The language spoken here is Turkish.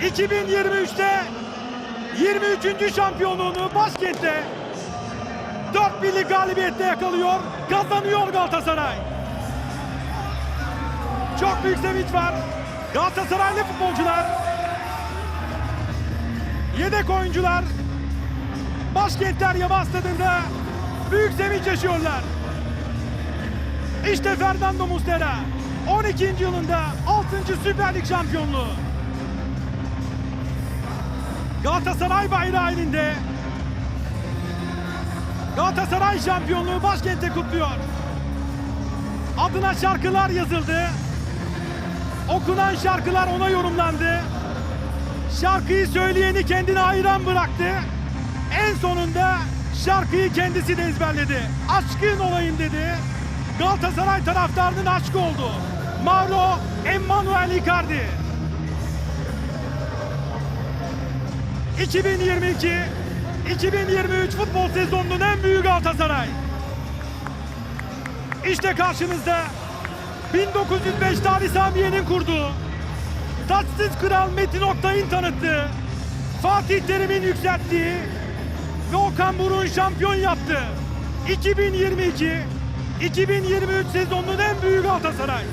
2023'te 23. şampiyonluğunu başkentte 4 birlik galibiyette yakalıyor, kazanıyor Galatasaray. Çok büyük sevinç var. Galatasaraylı futbolcular, yedek oyuncular başkentler Yaba Stadı'nda büyük sevinç yaşıyorlar. İşte Fernando Muslera 12. yılında 6. Süper Lig şampiyonluğu. Galatasaray bayrağı elinde. Galatasaray şampiyonluğu başkentte kutluyor. Adına şarkılar yazıldı. Okunan şarkılar ona yorumlandı. Şarkıyı söyleyeni kendine hayran bıraktı. En sonunda şarkıyı kendisi de ezberledi. Aşkın olayım dedi. Galatasaray taraftarının aşkı oldu. Mauro Emmanuel Icardi. 2022 2023 futbol sezonunun en büyük Galatasaray. İşte karşınızda 1905'te Ali Samiye'nin kurduğu, taçsız kral Metin Oktay'ın tanıttığı, Fatih Terim'in yükselttiği ve Okan Buruk'un şampiyon yaptığı 2022 2023 sezonunun en büyük Galatasaray.